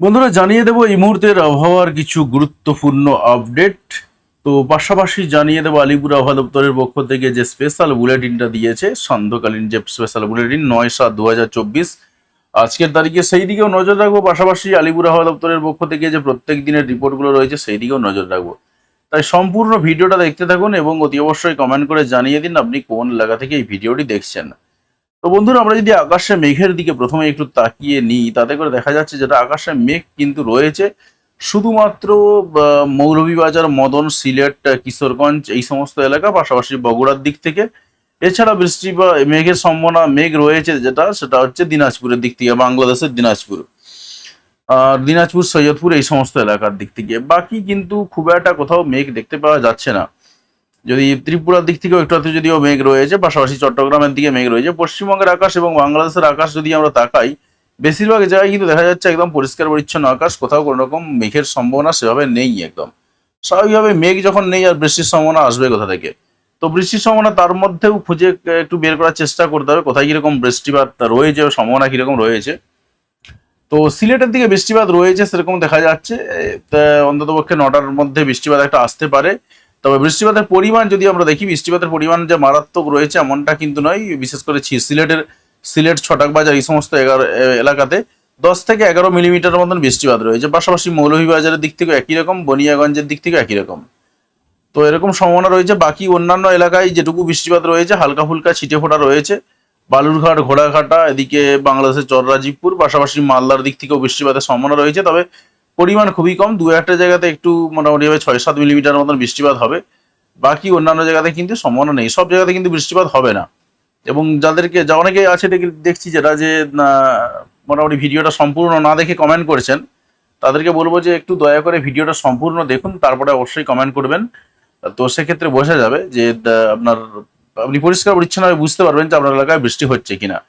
বন্ধুরা, জানিয়ে দেবো এই মুহূর্তের আবহাওয়ার কিছু গুরুত্বপূর্ণ আপডেট। তো পাশাপাশি জানিয়ে দেবো আলিপুর আবহাওয়া দপ্তরের পক্ষ থেকে যে স্পেশাল বুলেটিনটা দিয়েছে, সন্ধ্যকালীন যে স্পেশাল বুলেটিন নয় সাত দু আজকের তারিখে সেই দিকেও নজর রাখব। পাশাপাশি আলিপুর আবহাওয়া দপ্তরের পক্ষ থেকে যে প্রত্যেক দিনের রিপোর্টগুলো রয়েছে, সেই দিকেও নজর রাখব। তাই সম্পূর্ণ ভিডিওটা দেখতে থাকুন এবং অতি অবশ্যই কমেন্ট করে জানিয়ে দিন আপনি কোন এলাকা থেকে এই ভিডিওটি দেখছেন। তো বন্ধুরা, আমরা যদি আকাশে মেঘের দিকে প্রথমে একটু তাকিয়ে নিই, তাতে করে দেখা যাচ্ছে যেটা আকাশে মেঘ কিন্তু রয়েছে। শুধুমাত্র মৌলভীবাজার, মদন, সিলেট, কিশোরগঞ্জ এই সমস্ত এলাকা, পাশাপাশি বগুড়ার দিক থেকে। এছাড়া বৃষ্টি বা মেঘের সম্ভাবনা, মেঘ রয়েছে যেটা, সেটা হচ্ছে দিনাজপুরের দিক থেকে, বাংলাদেশের দিনাজপুর। আর দিনাজপুর, সৈয়দপুর এই সমস্ত এলাকার দিক থেকে। বাকি কিন্তু খুব একটা কোথাও মেঘ দেখতে পাওয়া যাচ্ছে না। যদি ত্রিপুরার দিক থেকেও একটু আধটু যদিও মেঘ রয়েছে, পাশাপাশি চট্টগ্রামের দিকে মেঘ রয়েছে, পশ্চিমবঙ্গের আকাশ এবং বাংলাদেশের আকাশ যদি আমরা তাকাই, বেশিরভাগ জায়গায় কিন্তু দেখা যাচ্ছে একদম পরিষ্কার পরিচ্ছন্ন আকাশ, কোথাও কোনো রকম মেঘের সম্ভাবনা সেভাবে নেই একদম। স্বাভাবিকভাবে মেঘ যখন নেই আর বৃষ্টির সম্ভাবনা আসবে কোথা থেকে? তো বৃষ্টির সম্ভাবনা তার মধ্যেও খুঁজে একটু বের করার চেষ্টা করতে হবে, কোথায় কীরকম বৃষ্টিপাত রয়েছে সম্ভাবনা কীরকম রয়েছে। তো সিলেটের দিকে বৃষ্টিপাত রয়েছে, সেরকম দেখা যাচ্ছে। অন্তত পক্ষে নটার মধ্যে বৃষ্টিপাত একটা আসতে পারে। তবে বৃষ্টিপাতের পরিমাণ যদি আমরা দেখি, বৃষ্টিপাতের পরিমাণ যে মারাত্মক রয়েছে এমনটা কিন্তু নয়। বিশেষ করে সিলেটের, সিলেট ছটাক বাজার এই সমস্ত এগারো এলাকাতে দশ থেকে এগারো মিলিমিটার মতন বৃষ্টিপাত রয়েছে। পাশাপাশি মৌলভীবাজারের দিক থেকে একই রকম, বনিয়াগঞ্জের দিক থেকে একই রকম। তো এরকম সম্ভাবনা রয়েছে। বাকি অন্যান্য এলাকায় যেটুকু বৃষ্টিপাত রয়েছে হালকা ফুলকা ছিটে ফোটা রয়েছে। বালুরঘাট, ঘোড়াঘাটা, এদিকে বাংলাদেশের চররাজীবপুর পাশাপাশি মালদার দিক থেকেও বৃষ্টিপাতের সম্ভাবনা রয়েছে। তবে পরিমাণ খুবই কম, দু একটা জায়গাতে একটু মোটামুটি ভাবে ছয় সাত মিলিমিটার মতন বৃষ্টিপাত হবে। বাকি অন্যান্য জায়গাতে কিন্তু সম্ভাবনা নেই। সব জায়গাতে কিন্তু বৃষ্টিপাত হবে না। এবং যাদেরকে, যা অনেকে আছে দেখি- দেখছি যেটা যে মোটামুটি ভিডিওটা সম্পূর্ণ না দেখে কমেন্ট করেছেন, তাদেরকে বলব যে একটু দয়া করে ভিডিওটা সম্পূর্ণ দেখুন, তারপরে অবশ্যই কমেন্ট করবেন। তো সেক্ষেত্রে বোঝা যাবে যে, আপনার, আপনি পরিষ্কার পরিচ্ছন্নভাবে বুঝতে পারবেন যে আপনার এলাকায় বৃষ্টি হচ্ছে কিনা।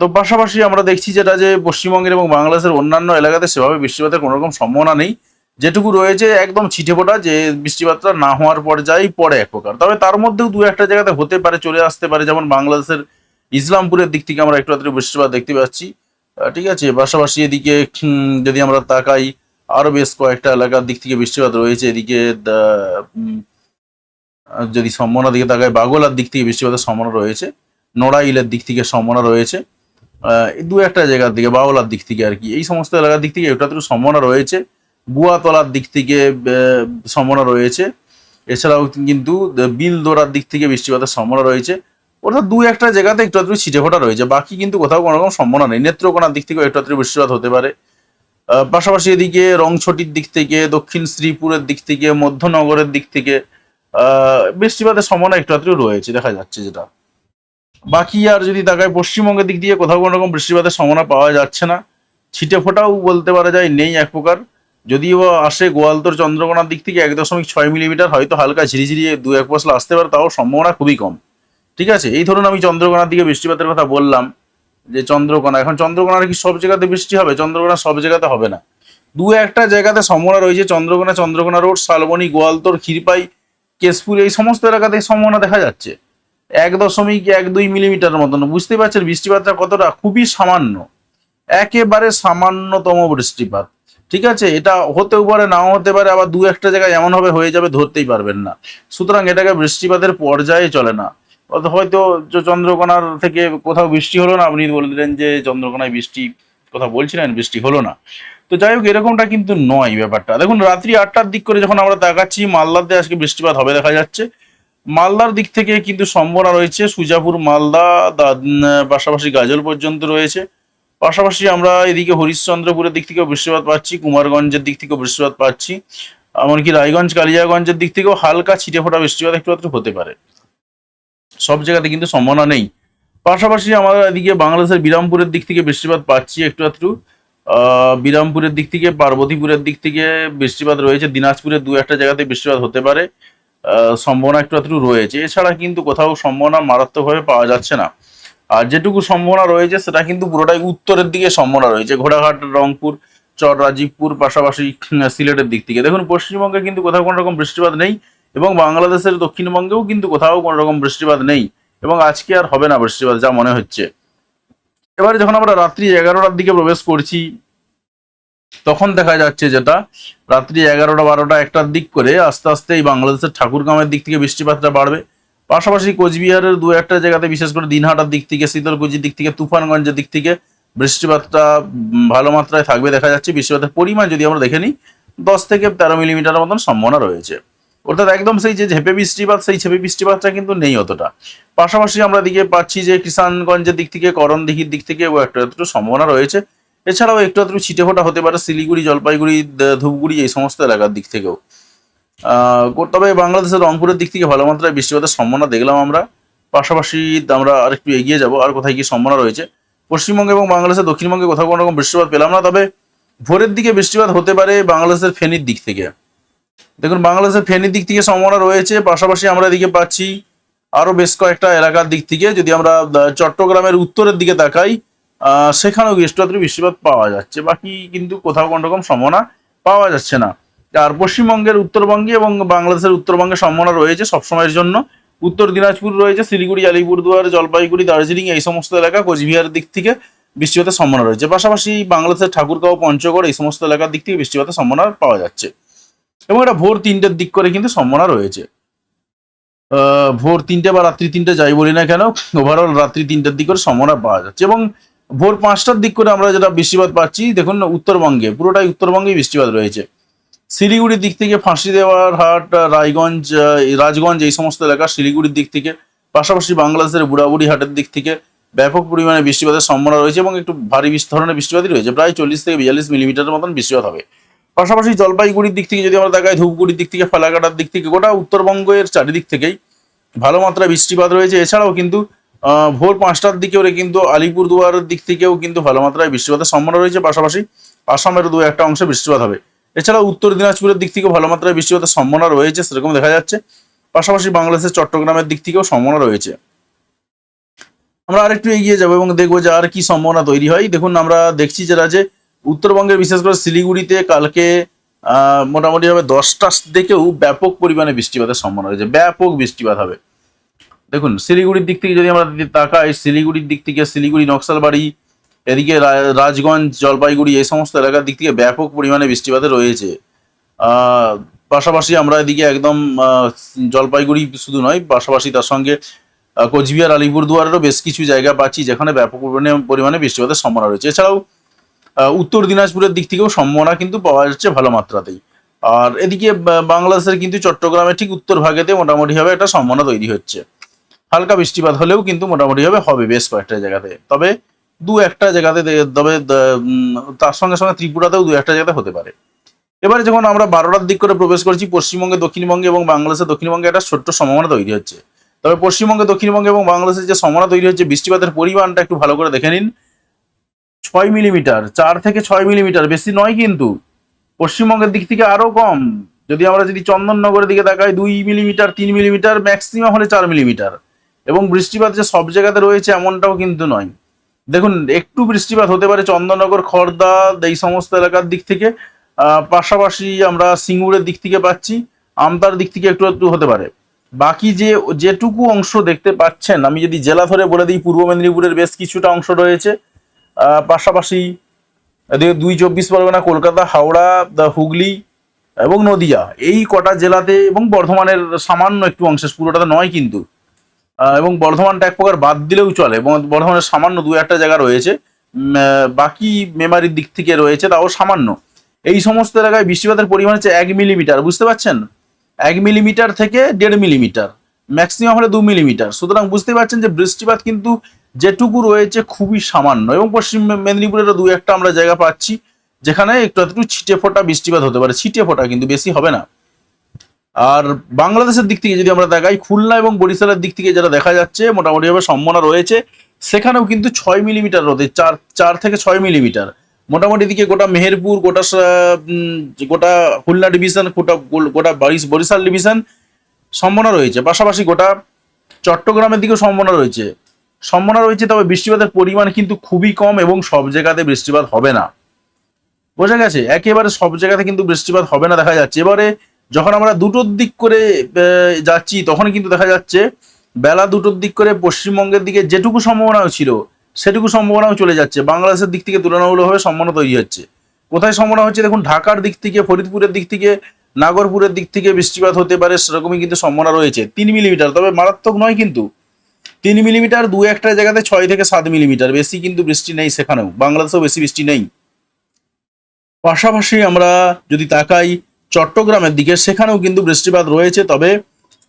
তো পাশাপাশি আমরা দেখছি যেটা যে পশ্চিমবঙ্গের এবং বাংলাদেশের অন্যান্য এলাকাতে সেভাবে বৃষ্টিপাতের কোনো রকম সম্ভাবনা নেই। যেটুকু রয়েছে একদম ছিটে ফোটা, যে বৃষ্টিপাতটা না হওয়ার পর্যায়েই পড়ে এক প্রকার। তবে তার মধ্যেও দু একটা জায়গাতে হতে পারে, চলে আসতে পারে। যেমন বাংলাদেশের ইসলামপুরের দিক থেকে আমরা একটু আধটু বৃষ্টিপাত দেখতে পাচ্ছি। ঠিক আছে, পাশাপাশি এদিকে যদি আমরা তাকাই, আরও বেশ কয়েকটা এলাকার দিক থেকে বৃষ্টিপাত রয়েছে। এদিকে যদি সম্ভাবনা দিকে তাকাই, বাগলার দিক থেকে বৃষ্টিপাতের সম্ভাবনা রয়েছে। নড়াইলের দিক থেকে সম্ভাবনা রয়েছে। দু একটা জায়গার দিকে, বাউলার দিক থেকে আর কি। এই সমস্ত এলাকার দিক থেকে একটু সম্ভাবনা রয়েছে। গুয়াতলার দিক থেকে সম্ভাবনা রয়েছে। এছাড়াও কিন্তু বিলদোরার দিক থেকে বৃষ্টিপাতের সম্ভাবনা রয়েছে। অর্থাৎ দু একটা জায়গাতে একটু আধটু ছিটে ফোটা রয়েছে। বাকি কিন্তু কোথাও কোনো রকম সম্ভাবনা নেই। নেত্রকোনার দিক থেকে একটু আধটু বৃষ্টিপাত হতে পারে। পাশাপাশি এদিকে রংছটির দিক থেকে, দক্ষিণ শ্রীপুরের দিক থেকে, মধ্যনগরের দিক থেকে বৃষ্টিপাতের সম্ভাবনা একটু আধটু রয়েছে, দেখা যাচ্ছে যেটা। বাকি আর যদি তাকায় পশ্চিমবঙ্গের দিক দিয়ে কোথাও কোনো রকম বৃষ্টিপাতের সম্ভাবনা পাওয়া যাচ্ছে না। ছিটে ফোটাও বলতে পারা যায় নেই এক প্রকার। যদিও আসে গোয়ালতোর চন্দ্রকোনার দিক থেকে এক দশমিক ছয় মিলিমিটার, হয়তো হালকা ঝিরিঝিরি দু এক পশলা আসতে পারে, তাও সম্ভাবনা খুবই কম। ঠিক আছে? এই ধরুন আমি চন্দ্রকোনার দিকে বৃষ্টিপাতের কথা বললাম, যে চন্দ্রকোনা, এখন চন্দ্রকোনার কি সব জায়গাতে বৃষ্টি হবে? চন্দ্রকোনা সব জায়গাতে হবে না। দু একটা জায়গাতে সম্ভাবনা রয়েছে, চন্দ্রকোনা চন্দ্রকোনা রোড, শালবনী, গোয়ালতোর, ক্ষীরপাই, কেশপুর, এই সমস্ত এলাকাতে সম্ভাবনা দেখা যাচ্ছে। এক দশমিক এক দুই মিলিমিটার মতন। বুঝতে পারছেন, বৃষ্টিপাতটা কতটা? খুবই সামান্য। একেবারে সামান্যতম বৃষ্টিপাত। ঠিক আছে? এটা হতেও পারে, নাও হতে পারে, আবার দু একটা জায়গায় এমন হবে, হয়ে যাবে, ধরতেই পারবেন না। সুতরাং এটাকে বৃষ্টিপাতের পর্যায়ে চলে না। হয়তো চন্দ্রকোনার থেকে কোথাও বৃষ্টি হলো না, আপনি বলে দিলেন যে চন্দ্রকোনায় বৃষ্টি কথা বলছিলেন, বৃষ্টি হলো না। তো যাই হোক, এরকমটা কিন্তু নয় ব্যাপারটা। দেখুন, রাত্রি আটটার দিক করে যখন আমরা তাকাচ্ছি, মালদাতে আজকে বৃষ্টিপাত হবে, দেখা যাচ্ছে। মালদার দিক থেকে কিন্তু সম্ভাবনা রয়েছে। সুজাপুর, মালদা পাশাপাশি গাজল পর্যন্ত রয়েছে। পাশাপাশি আমরা এদিকে হরিশ্চন্দ্রপুরের দিক থেকেও বৃষ্টিপাত পাচ্ছি, কুমারগঞ্জের দিক থেকেও বৃষ্টিপাত পাচ্ছি, এমনকি রায়গঞ্জ, কালিয়াগঞ্জের দিক থেকেও হালকা ছিটে ফোটা বৃষ্টিপাত একটু হতে পারে। সব জায়গাতে কিন্তু সম্ভাবনা নেই। পাশাপাশি আমরা এদিকে বাংলাদেশের বিরামপুরের দিক থেকে বৃষ্টিপাত পাচ্ছি একটু আধটু। বিরামপুরের দিক থেকে, পার্বতীপুরের দিক থেকে বৃষ্টিপাত রয়েছে। দিনাজপুরের দু একটা জায়গাতে বৃষ্টিপাত হতে পারে। সম্ভাবনা একটু আধটু রয়েছে। এছাড়া কিন্তু কোথাও সম্ভাবনা মারাত্মকভাবে পাওয়া যাচ্ছে না। আর যেটুকু সম্ভাবনা রয়েছে, সেটা কিন্তু পুরোটাই উত্তরের দিকে সম্ভাবনা রয়েছে। ঘোড়াঘাট, রংপুর চর রাজীবপুর পাশাপাশি সিলেটের দিক থেকে। দেখুন, পশ্চিমবঙ্গে কিন্তু কোথাও কোনো রকম বৃষ্টিপাত নেই এবং বাংলাদেশের দক্ষিণবঙ্গেও কিন্তু কোথাও কোনো রকম বৃষ্টিপাত নেই এবং আজকে আর হবে না বৃষ্টিপাত, যা মনে হচ্ছে। এবারে যখন আমরা রাত্রি এগারোটার দিকে প্রবেশ করছি তখন দেখা যাচ্ছে যেটা, রাত্রি এগারোটা বারোটা একটার দিক করে আস্তে আস্তে এই বাংলাদেশের ঠাকুরগাঁওয়ের দিক থেকে বৃষ্টিপাতটা বাড়বে। পাশাপাশি কোচবিহারের দু একটা জায়গাতে, বিশেষ করে দিনহাটার দিক থেকে, শীতলকুচির দিক থেকে, তুফানগঞ্জের দিক থেকে বৃষ্টিপাতটা ভালো মাত্রায় থাকবে দেখা যাচ্ছে। বৃষ্টিপাতের পরিমাণ যদি আমরা দেখে নিই, দশ থেকে তেরো মিলিমিটারের মতন সম্ভাবনা রয়েছে। অর্থাৎ একদম সেই যে ঝেপে বৃষ্টিপাত, সেই ঝেপে বৃষ্টিপাতটা কিন্তু নেই অতটা। পাশাপাশি আমরা দিকে পাচ্ছি যে, কিষানগঞ্জের দিক থেকে, করণদিঘির দিক থেকে একটু একটু সম্ভাবনা রয়েছে। এছাড়াও একটু একটু ছিটে ফোটা হতে পারে, শিলিগুড়ি, জলপাইগুড়ি ধূপগুড়ি এই সমস্ত এলাকার দিক থেকেও। তবে বাংলাদেশের রংপুরের দিক থেকে ভালো মাত্রায় বৃষ্টিপাতের সম্ভাবনা দেখলাম আমরা। পাশাপাশি আমরা আরেকটু এগিয়ে যাব, আর কোথায় কি সম্ভাবনা রয়েছে। পশ্চিমবঙ্গে এবং বাংলাদেশের দক্ষিণবঙ্গে কোথাও কোনো রকম বৃষ্টিপাত পেলাম না, তবে ভোরের দিকে বৃষ্টিপাত হতে পারে বাংলাদেশের ফেনীর দিক থেকে। দেখুন, বাংলাদেশের ফেনীর দিক থেকে সম্ভাবনা রয়েছে, পাশাপাশি আমরা এদিকে পাচ্ছি আরও বেশ কয়েকটা এলাকার দিক থেকে। যদি আমরা চট্টগ্রামের উত্তরের দিকে তাকাই সেখানেও বৃষ্টিপাত বৃষ্টিপাত পাওয়া যাচ্ছে। বাকি কিন্তু কোথাও কোনো রকম সম্ভাবনা পাওয়া যাচ্ছে না। আর পশ্চিমবঙ্গের উত্তরবঙ্গে এবং বাংলাদেশের উত্তরবঙ্গে সম্ভাবনা রয়েছে সবসময়ের জন্য। উত্তর দিনাজপুর রয়েছে, শিলিগুড়ি, আলিপুরদুয়ার, জলপাইগুড়ি, দার্জিলিং, এই সমস্ত এলাকা কোচবিহারের দিক থেকে বৃষ্টিপাতের সম্ভাবনা রয়েছে। পাশাপাশি বাংলাদেশের ঠাকুরগাঁও, পঞ্চগড় এই সমস্ত এলাকার দিক থেকে বৃষ্টিপাতের সম্ভাবনা পাওয়া যাচ্ছে। এবং এটা ভোর তিনটের দিক করে কিন্তু সম্ভাবনা রয়েছে। ভোর তিনটে বা রাত্রি তিনটে যাই বলি না কেন ওভারঅল রাত্রি তিনটের দিক করে সম্ভাবনা পাওয়া যাচ্ছে। এবং ভোর পাঁচটার দিক করে আমরা যেটা বৃষ্টিপাত পাচ্ছি, দেখুন উত্তরবঙ্গে, পুরোটাই উত্তরবঙ্গেই বৃষ্টিপাত রয়েছে। শিলিগুড়ির দিক থেকে ফাঁসি দেওয়ার হাট, রায়গঞ্জ রাজগঞ্জ, এই সমস্ত এলাকা শিলিগুড়ির দিক থেকে, পাশাপাশি বাংলাদেশের বুড়াবুড়ি হাটের দিক থেকে ব্যাপক পরিমাণে বৃষ্টিপাতের সম্ভাবনা রয়েছে এবং একটু ভারী ধরনের বৃষ্টিপাতই রয়েছে। প্রায় চল্লিশ থেকে বিয়াল্লিশ মিলিমিটারের মতন বৃষ্টিপাত হবে। পাশাপাশি জলপাইগুড়ির দিক থেকে যদি আমরা দেখাই, ধূপগুড়ির দিক থেকে ফালাকাটার দিক থেকে, গোটা উত্তরবঙ্গের চারিদিক থেকেই ভালো মাত্রায় বৃষ্টিপাত রয়েছে। এছাড়াও কিন্তু ভোর পাঁচটার দিকে ওরে কিন্তু আলিপুরদুয়ারের দিক থেকেও কিন্তু ভালো মাত্রায় বৃষ্টিপাতের সম্ভাবনা রয়েছে পাশাপাশি আসামের দু একটা অংশে বৃষ্টিপাত হবে। এছাড়াও উত্তর দিনাজপুরের দিক থেকেও ভালো মাত্রায় বৃষ্টিপাতের সম্ভাবনা রয়েছে, সেরকম দেখা যাচ্ছে। পাশাপাশি বাংলাদেশের চট্টগ্রামের দিক থেকেও সম্ভাবনা রয়েছে। আমরা আরেকটু এগিয়ে যাব এবং দেখব যে আর কি সম্ভাবনা তৈরি হয়। দেখুন, আমরা দেখছি যেটা যে উত্তরবঙ্গের, বিশেষ করে শিলিগুড়িতে কালকে মোটামুটি ভাবে দশটার দিকেও ব্যাপক পরিমাণে বৃষ্টিপাতের সম্ভাবনা রয়েছে। ব্যাপক বৃষ্টিপাত হবে। দেখুন, শিলিগুড়ির দিক থেকে যদি আমরা তাকাই, শিলিগুড়ির দিক থেকে শিলিগুড়ি, নকশালবাড়ি, এদিকে রাজগঞ্জ, জলপাইগুড়ি, এই সমস্ত এলাকার দিক থেকে ব্যাপক পরিমাণে বৃষ্টিপাতে রয়েছে। পাশাপাশি আমরা এদিকে একদম জলপাইগুড়ি শুধু নয়, পাশাপাশি তার সঙ্গে কোচবিহার, আলিপুরদুয়ারেরও বেশ কিছু জায়গা পাচ্ছি, যেখানে ব্যাপক পরিমাণে পরিমাণে বৃষ্টিপাতের সম্ভাবনা রয়েছে। এছাড়াও উত্তর দিনাজপুরের দিক থেকেও সম্ভাবনা কিন্তু পাওয়া যাচ্ছে ভালো মাত্রাতেই। আর এদিকে বাংলাদেশের কিন্তু চট্টগ্রামের ঠিক উত্তর ভাগেতে মোটামুটিভাবে একটা সম্ভাবনা তৈরি হচ্ছে। হালকা বৃষ্টিপাত হলেও কিন্তু মোটামুটিভাবে হবে হবে বেশ কয়েকটা জায়গাতে। তবে দু একটা জায়গাতে তবে তার সঙ্গে সঙ্গে ত্রিপুরাতেও দু একটা জায়গাতে হতে পারে। এবারে যখন আমরা বারোটার দিক করে প্রবেশ করছি, পশ্চিমবঙ্গে, দক্ষিণবঙ্গে এবং বাংলাদেশের দক্ষিণবঙ্গে একটা ছোট্ট সম্ভাবনা তৈরি হচ্ছে। তবে পশ্চিমবঙ্গে, দক্ষিণবঙ্গে এবং বাংলাদেশের যে সম্ভাবনা তৈরি হচ্ছে, বৃষ্টিপাতের পরিমাণটা একটু ভালো করে দেখে নিন। ছয় মিলিমিটার, চার থেকে ছয় মিলিমিটার, বেশি নয় কিন্তু। পশ্চিমবঙ্গের দিক থেকে আরও কম। যদি আমরা যদি চন্দননগরের দিকে তাকাই, দুই মিলিমিটার, তিন মিলিমিটার, ম্যাক্সিমাম হলে চার মিলিমিটার। এবং বৃষ্টিপাত যে সব জায়গাতে রয়েছে এমনটাও কিন্তু নয়। দেখুন, একটু বৃষ্টিপাত হতে পারে চন্দননগর খড়দা এই সমস্ত এলাকার দিক থেকে। পাশাপাশি আমরা সিঙ্গুরের দিক থেকে পাচ্ছি, আমতার দিক থেকে একটু একটু হতে পারে। বাকি যে, যেটুকু অংশ দেখতে পাচ্ছেন, আমি যদি জেলা ধরে বলে দিই, পূর্ব মেদিনীপুরের বেশ কিছুটা অংশ রয়েছে। পাশাপাশি দুই চব্বিশ পরগনা, কলকাতা, হাওড়া, দা হুগলি এবং নদিয়া। এই কটা জেলাতে এবং বর্ধমানের সামান্য একটু অংশে পুরোটাতে নয় কিন্তু। এবং বর্ধমানটা এক প্রকার বাদ দিলেও চলে এবং বর্ধমানের সামান্য দু একটা জায়গা রয়েছে। বাকি মেমারির দিক থেকে রয়েছে, তাও সামান্য। এই সমস্ত এলাকায় বৃষ্টিপাতের পরিমাণ হচ্ছে এক মিলিমিটার, বুঝতে পারছেন? এক মিলিমিটার থেকে দেড় মিলিমিটার ম্যাক্সিমাম হলে দু মিলিমিটার। সুতরাং বুঝতে পারছেন যে বৃষ্টিপাত কিন্তু যেটুকু রয়েছে খুবই সামান্য এবং পশ্চিম মেদিনীপুরেরও দু একটা আমরা জায়গা পাচ্ছি, যেখানে একটু একটু ছিটে ফোটা বৃষ্টিপাত হতে পারে। ছিটে ফোটা কিন্তু বেশি হবে না। আর বাংলাদেশের দিক থেকে যদি আমরা দেখাই, খুলনা এবং বরিশালের দিক থেকে যেটা দেখা যাচ্ছে মোটামুটি মোটামুটিভাবে সম্ভাবনা রয়েছে, সেখানেও কিন্তু ছয় মিলিমিটার রোদে, চার চার থেকে ছয় মিলিমিটার। মোটামুটি দিকে গোটা মেহেরপুর, গোটা গোটা খুলনা ডিভিশন, গোটা গোটা বরিশ- বরিশাল ডিভিশন সম্ভাবনা রয়েছে। পাশাপাশি গোটা চট্টগ্রামের দিকেও সম্ভাবনা রয়েছে। সম্ভাবনা রয়েছে, তবে বৃষ্টিপাতের পরিমাণ কিন্তু খুবই কম এবং সব জায়গাতে বৃষ্টিপাত হবে না। বোঝা গেছে? একেবারে সব জায়গাতে কিন্তু বৃষ্টিপাত হবে না, দেখা যাচ্ছে। এবারে যখন আমরা দুটোর দিক করে যাচ্ছি তখন কিন্তু দেখা যাচ্ছে বেলা দুটোর দিক করে পশ্চিমবঙ্গের দিকে যেটুকু সম্ভাবনাও ছিল, সেটুকু সম্ভাবনাও চলে যাচ্ছে। বাংলাদেশের দিক থেকে তুলনামূলকভাবে সম্ভাবনা তৈরি হচ্ছে। কোথায় সম্ভাবনা হচ্ছে? দেখুন, ঢাকার দিক থেকে, ফরিদপুরের দিক থেকে, নাগরপুরের দিক থেকে বৃষ্টিপাত হতে পারে, সেরকমই কিন্তু সম্ভাবনা রয়েছে। তিন মিলিমিটার, তবে মারাত্মক নয় কিন্তু। তিন মিলিমিটার দু একটা জায়গাতে ছয় থেকে সাত মিলিমিটার। বেশি কিন্তু বৃষ্টি নেই সেখানেও। বাংলাদেশেও বেশি বৃষ্টি নেই। পাশাপাশি আমরা যদি তাকাই চট্টগ্রামের দিকে, সেখানেও কিন্তু বৃষ্টিপাত রয়েছে, তবে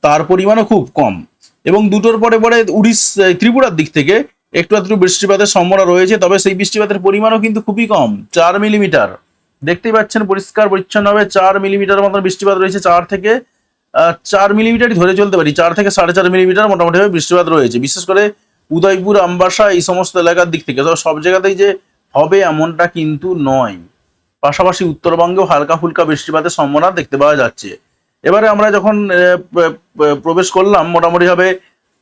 তার পরিমাণও খুব কম। এবং দুটোর পরে পরে উড়িষ্যা ত্রিপুরার দিক থেকে একটু আধটু বৃষ্টিপাতের সম্ভাবনা রয়েছে, তবে সেই বৃষ্টিপাতের পরিমাণও কিন্তু খুবই কম, চার মিলিমিটার। দেখতেই পাচ্ছেন পরিষ্কার, পরিচ্ছন্নভাবে চার মিলিমিটার মতন বৃষ্টিপাত রয়েছে, চার থেকে চার মিলিমিটারই ধরে চলতে পারি, চার থেকে সাড়ে চার মিলিমিটার মোটামুটিভাবে বৃষ্টিপাত রয়েছে। বিশেষ করে উদয়পুর, আমবাসা, এই সমস্ত এলাকার দিক থেকে সব জায়গাতেই যে হবে এমনটা কিন্তু নয়। পাশাপাশি উত্তরবঙ্গেও হালকা ফুলকা বৃষ্টিপাতের সম্ভাবনা দেখতে পাওয়া যাচ্ছে। এবারে আমরা যখন প্রবেশ করলাম, মোটামুটিভাবে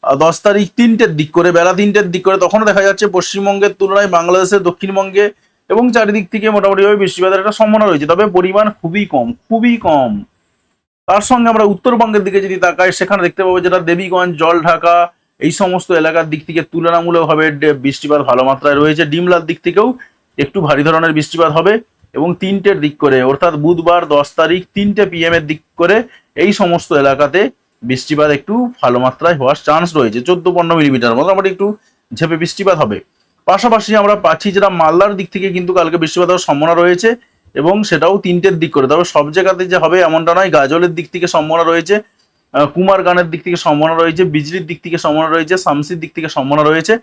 দশ তারিখ তিনটের দিক করে, বেলা তিনটের দিক করে, তখনও দেখা যাচ্ছে পশ্চিমবঙ্গের তুলনায় বাংলাদেশের দক্ষিণবঙ্গে এবং চারিদিক থেকে মোটামুটিভাবে বৃষ্টিপাতের একটা সম্ভাবনা রয়েছে। তবে পরিমাণ খুবই কম খুবই কম। তার সঙ্গে আমরা উত্তরবঙ্গের দিকে যদি তাকাই, সেখানে দেখতে পাবো যেটা দেবীগঞ্জ জল ঢাকা এই সমস্ত এলাকার দিক থেকে তুলনামূলকভাবে বৃষ্টিপাত ভালো মাত্রায় রয়েছে। ডিমলার দিক থেকেও একটু ভারী ধরনের বৃষ্টিপাত হবে। এবং তিনটের দিক করে, অর্থাৎ বুধবার দশ তারিখ তিনটে পিএম এর দিক করে এই সমস্ত এলাকাতে বৃষ্টিপাত একটু ভালো মাত্রায় হওয়ার চান্স রয়েছে। চোদ্দ পনেরো মিলিমিটার মোটামুটি একটু ঝেপে বৃষ্টিপাত হবে। পাশাপাশি আমরা পাচ্ছি যেটা মালদার দিক থেকে কিন্তু কালকে বৃষ্টিপাত হওয়ার সম্ভাবনা রয়েছে এবং সেটাও তিনটের দিক করে। তবে সব জায়গাতে যে হবে এমনটা নয়, গাজলের দিক থেকে সম্ভাবনা রয়েছে কুমার গানের দিক থেকে সম্ভাবনা রয়েছে, বিজলির দিক থেকে সম্ভাবনা রয়েছে, শামসির দিক থেকে সম্ভাবনা রয়েছে।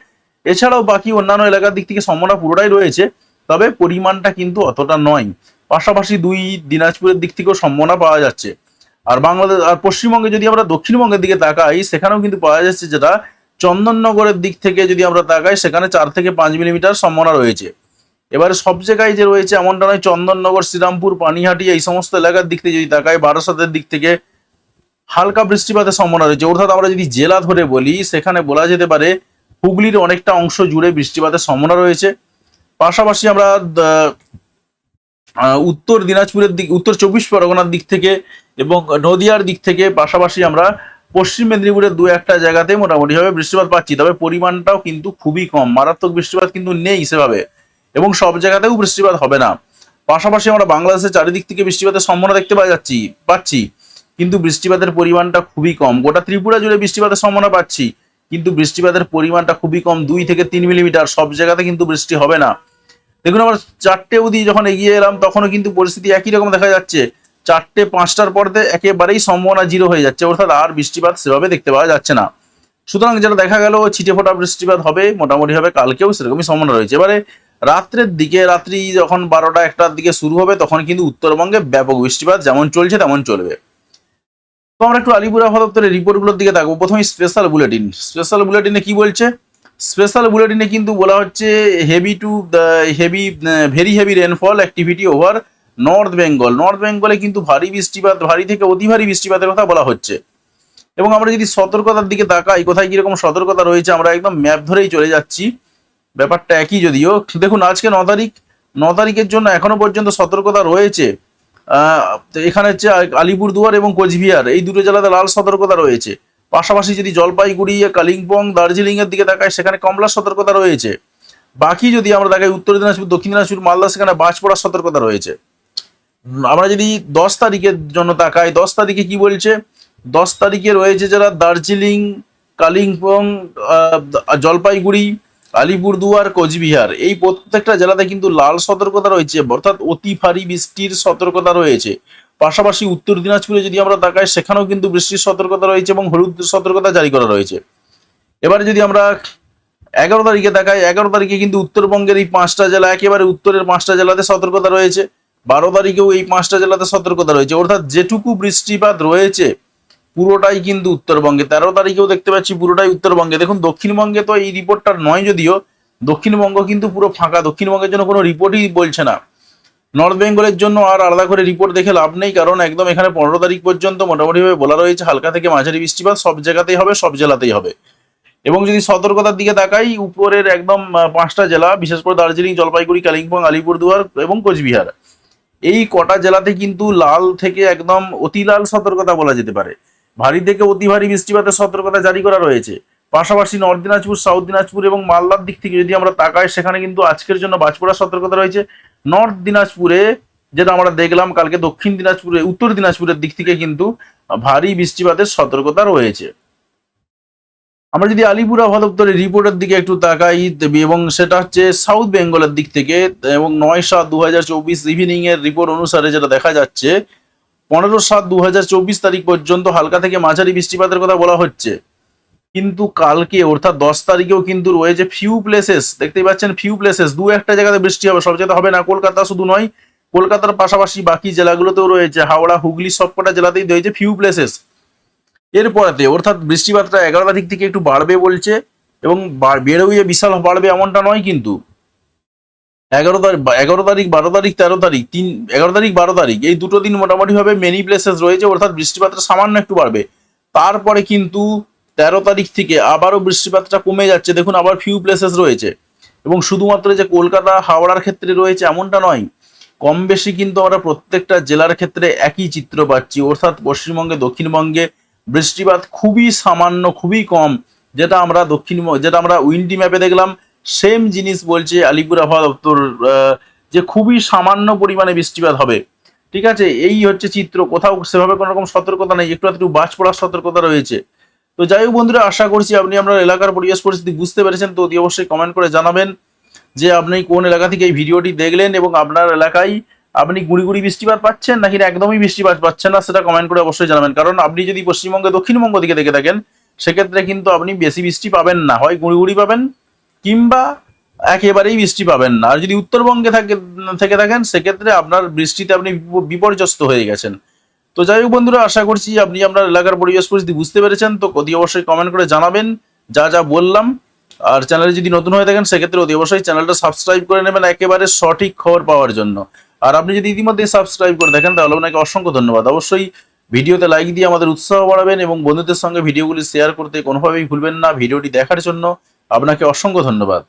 এছাড়াও বাকি অন্যান্য এলাকার দিক থেকে সম্ভাবনা পুরোটাই রয়েছে। তবে পরিমাণটা কিন্তু অতটা নয়। পাশাপাশি দুই দিনাজপুরের দিক থেকেও সম্ভাবনা পাওয়া যাচ্ছে। আর বাংলাদেশ, আর পশ্চিমবঙ্গে যদি আমরা দক্ষিণবঙ্গের দিকে তাকাই, সেখানেও কিন্তু পাওয়া যাচ্ছে যেটা চন্দননগরের দিক থেকে যদি আমরা তাকাই, সেখানে চার থেকে পাঁচ মিলিমিটার সম্ভাবনা রয়েছে। এবারে সব জায়গায় যে রয়েছে এমনটা নয়, চন্দননগর, শ্রীরামপুর, পানিহাটি, এই সমস্ত এলাকার দিক থেকে যদি তাকাই, বারাসাতের দিক থেকে হালকা বৃষ্টিপাতের সম্ভাবনা রয়েছে। অর্থাৎ আমরা যদি জেলা ধরে বলি, সেখানে বলা যেতে পারে, হুগলির অনেকটা অংশ জুড়ে বৃষ্টিপাতের সম্ভাবনা রয়েছে। পাশাপাশি আমরা উত্তর দিনাজপুরের দিক, উত্তর চব্বিশ পরগনার দিক থেকে এবং নদিয়ার দিক থেকে পাশাপাশি আমরা পশ্চিম মেদিনীপুরের দু একটা জায়গাতে মোটামুটিভাবে বৃষ্টিপাত পাচ্ছি। তবে পরিমাণটাও কিন্তু খুবই কম। মারাত্মক বৃষ্টিপাত কিন্তু নেই সেভাবে এবং সব জায়গাতেও বৃষ্টিপাত হবে না। পাশাপাশি আমরা বাংলাদেশের চারিদিক থেকে বৃষ্টিপাতের সম্ভাবনা দেখতে পাওয়া যাচ্ছি, পাচ্ছি। কিন্তু বৃষ্টিপাতের পরিমাণটা খুবই কম। গোটা ত্রিপুরা জুড়ে বৃষ্টিপাতের সম্ভাবনা পাচ্ছি। কিন্তু বৃষ্টিপাতের পরিমাণটা খুবই কম, দুই থেকে তিন মিলিমিটার। সব জায়গাতে কিন্তু বৃষ্টি হবে না। দেখুন আমরা চারটে অবধি যখন এগিয়ে এলাম, তখনও কিন্তু পরিস্থিতি একই রকম দেখা যাচ্ছে। চারটে পাঁচটার পরতে একেবারেই সম্ভাবনা জিরো হয়ে যাচ্ছে। অর্থাৎ আর বৃষ্টিপাত সেভাবে দেখতে পাওয়া যাচ্ছে না। সুতরাং যেটা দেখা গেল, ছিটে ফোটা বৃষ্টিপাত হবে মোটামুটি হবে কালকেও সেরকমই সম্ভাবনা রয়েছে। এবারে রাত্রের দিকে, রাত্রি যখন বারোটা একটার দিকে শুরু হবে, তখন কিন্তু উত্তরবঙ্গে ব্যাপক বৃষ্টিপাত যেমন চলছে তেমন চলবে। তো আমরা একটু আলিপুর আবহাওয়া দপ্তরের রিপোর্টগুলোর দিকে থাকব প্রথমে স্পেশাল বুলেটিন স্পেশাল বুলেটিনে কি বলছে? স্পেশাল বুলেটিনে কিন্তু বলা হচ্ছে heavy to heavy very heavy rainfall activity over north Bengal north বেঙ্গলে কিন্তু ভারী বৃষ্টিপাত, ভারী থেকে অতি ভারী বৃষ্টিপাতের কথা বলা হচ্ছে। এবং আমরা যদি সতর্কতার দিকে তাকাই, কোথায় কীরকম সতর্কতা রয়েছে, আমরা একদম ম্যাপ ধরেই চলে যাচ্ছি। ব্যাপারটা একই যদিও। দেখুন, আজকে ন তারিখ, ন তারিখের জন্য এখনও পর্যন্ত সতর্কতা রয়েছে। এখানে হচ্ছে আলিপুরদুয়ার এবং কোচবিহার। এই দুটো জেলাতে লাল সতর্কতা রয়েছে। পাশাপাশি যদি জলপাইগুড়ি, কালিম্পং দার্জিলিং এর দিকে তাকাই সেখানে কমলা সতর্কতা রয়েছে। বাকি যদি আমরা দেখাই উত্তর দিনাজপুর, দক্ষিণ দিনাজপুর, মালদা, সেখানে বাজ পড়ার সতর্কতা রয়েছে। আমরা যদি দশ তারিখের জন্য তাকাই, দশ তারিখে কি বলছে? দশ তারিখে রয়েছে যারা দার্জিলিং, কালিম্পং জলপাইগুড়ি, আলিপুরদুয়ার, কোচবিহার, এই প্রত্যেকটা জেলাতে কিন্তু লাল সতর্কতা রয়েছে, অর্থাৎ অতি ভারী বৃষ্টির সতর্কতা রয়েছে। পাশাপাশি উত্তর দিনাজপুরে যদি আমরা তাকাই, সেখানেও কিন্তু বৃষ্টির সতর্কতা রয়েছে এবং হলুদ সতর্কতা জারি করা রয়েছে। এবারে যদি আমরা এগারো তারিখে দেখাই এগারো তারিখে কিন্তু উত্তরবঙ্গের এই পাঁচটা জেলা, একেবারে উত্তরের পাঁচটা জেলাতে সতর্কতা রয়েছে। বারো তারিখেও এই পাঁচটা জেলাতে সতর্কতা রয়েছে। অর্থাৎ যেটুকু বৃষ্টিপাত রয়েছে, পুরোটাই কিন্তু উত্তরবঙ্গে। তেরো তারিখেও দেখতে পাচ্ছি পুরোটাই উত্তরবঙ্গে। দেখুন, দক্ষিণবঙ্গে তো এই রিপোর্টটা নয় যদিও, দক্ষিণবঙ্গ কিন্তু পুরো ফাঁকা। দক্ষিণবঙ্গের জন্য কোনো রিপোর্টই বলছে না। নর্থ বেঙ্গলের জন্য আর আলাদা করে রিপোর্ট দেখে লাভ নেই, কারণ একদম এখানে পনেরো তারিখ পর্যন্ত মোটামুটিভাবে বলা রয়েছে, হালকা থেকে মাঝারি বৃষ্টিপাত সব জায়গাতেই হবে, সব জেলাতেই হবে। এবং যদি সতর্কতার দিকে তাকাই, উপরের একদম পাঁচটা জেলা, বিশেষ করে দার্জিলিং, জলপাইগুড়ি, কালিম্পং, আলিপুরদুয়ার এবং কোচবিহার। এই কটা জেলাতে কিন্তু লাল থেকে একদম অতি লাল সতর্কতা বলা যেতে পারে। ভারী থেকে অতি ভারী বৃষ্টিপাতের সতর্কতা জারি করা রয়েছে। পাশাপাশি নর্থ দিনাজপুর, সাউথ দিনাজপুর এবং মালদার দিক থেকে যদি আমরা তাকাই, সেখানে কিন্তু আজকের জন্য বাজপড়ার সতর্কতা রয়েছে। নর্থ দিনাজপুরে যেটা আমরা দেখলাম কালকে, দক্ষিণ দিনাজপুরে, উত্তর দিনাজপুরের দিক থেকে কিন্তু ভারী বৃষ্টিপাতের সতর্কতা রয়েছে। আমরা যদি আলিপুর আবহাওয়া রিপোর্টের দিকে একটু তাকাই এবং সেটা হচ্ছে সাউথ বেঙ্গলের দিক থেকে, এবং নয় সাত দু হাজার চব্বিশ ইভিনিং এর রিপোর্ট অনুসারে যেটা দেখা যাচ্ছে, পনেরো সাত দু হাজার চব্বিশ তারিখ পর্যন্ত হালকা থেকে মাঝারি বৃষ্টিপাতের কথা বলা হচ্ছে। কিন্তু কালকে, অর্থাৎ দশ তারিখেও কিন্তু রয়েছে ফিউ প্লেসেস দেখতেই পাচ্ছেন ফিউ প্লেসেস দু একটা জায়গাতে বৃষ্টি হবে, সব জায়গাতে হবে না। কলকাতা শুধু নয়, কলকাতার পাশাপাশি বাকি জেলাগুলোতেও রয়েছে। হাওড়া, হুগলি সবকটা জেলাতেই রয়েছে ফিউ প্লেসেস এরপরেতে, অর্থাৎ বৃষ্টিপাতটা এগারো তারিখ থেকে একটু বাড়বে বলছে, এবং বা- বেরোয় বিশাল বাড়বে এমনটা নয় কিন্তু। এগারো তারিখ এগারো তারিখ, বারো তারিখ, তেরো তারিখ, তিন, এগারো তারিখ, বারো তারিখ, এই দুটো দিন মোটামুটিভাবে মেনি প্লেসেস রয়েছে, অর্থাৎ বৃষ্টিপাতটা সামান্য একটু বাড়বে। তারপরে কিন্তু তেরো তারিখ থেকে আবারও বৃষ্টিপাতটা কমে যাচ্ছে। দেখুন, আবার ফিউ প্লেসেস রয়েছে। এবং শুধুমাত্র যে কলকাতা, হাওড়ার ক্ষেত্রে রয়েছে এমনটা নয়, কম বেশি কিন্তু আমরা প্রত্যেকটা জেলার ক্ষেত্রে একই চিত্র পাচ্ছি। অর্থাৎ পশ্চিমবঙ্গে, দক্ষিণবঙ্গে বৃষ্টিপাত খুবই সামান্য, খুবই কম। যেটা আমরা দক্ষিণ, যেটা আমরা উইন্ডি ম্যাপে দেখলাম সেম জিনিস বলছে আলিপুর আবহাওয়া দপ্তর যে খুবই সামান্য পরিমাণে বৃষ্টিপাত হবে। ঠিক আছে? এই হচ্ছে চিত্র। কোথাও সেভাবে কোনো রকম সতর্কতা নেই। একটু একটু বাজ পড়ার সতর্কতা রয়েছে। তো যাই হোক বন্ধুরা, আশা করছি আপনি আপনার এলাকার পরিবেশ পরিস্থিতি বুঝতে পেরেছেন, তো অতি অবশ্যই কমেন্ট করে জানাবেন যে আপনি কোন এলাকা থেকে এই ভিডিওটি দেখলেন এবং আপনার এলাকায় আপনি গুড়ি গুড়ি বৃষ্টিপাত পাচ্ছেন নাকি একদমই বৃষ্টিপাত পাচ্ছেন না সেটা কমেন্ট করে অবশ্যই জানাবেন। কারণ আপনি যদি পশ্চিমবঙ্গে, দক্ষিণবঙ্গ দিকে দেখে থাকেন, সেক্ষেত্রে কিন্তু আপনি বেশি বৃষ্টি পাবেন না। হয় গুড়ি গুড়ি পাবেন কিংবা একেবারেই বৃষ্টি পাবেন না। আর যদি উত্তরবঙ্গে থাকে, থেকে থাকেন, সেক্ষেত্রে আপনার বৃষ্টিতে আপনি বিপ- বিপর্যস্ত হয়ে গেছেন। তো যাই হোক বন্ধুরা, আশা করছি আপনি আপনার এলাকার পরিবেশ পরিস্থিতি বুঝতে পেরেছেন। তো অতি অবশ্যই কমেন্ট করে জানাবেন যা যা বললাম। আর চ্যানেলে যদি নতুন হয়ে থাকেন, সেক্ষেত্রে অতি অবশ্যই চ্যানেলটা সাবস্ক্রাইব করে নেবেন একেবারে সঠিক খবর পাওয়ার জন্য। আর আপনি যদি ইতিমধ্যে সাবস্ক্রাইব করে দেখেন, তাহলে আপনাকে অসংখ্য ধন্যবাদ। অবশ্যই ভিডিওতে লাইক দিয়ে আমাদের উৎসাহ বাড়াবেন এবং বন্ধুদের সঙ্গে ভিডিওগুলি শেয়ার করতে কোনোভাবেই ভুলবেন না ভিডিওটি দেখার জন্য। আপনাকে অসংখ্য ধন্যবাদ।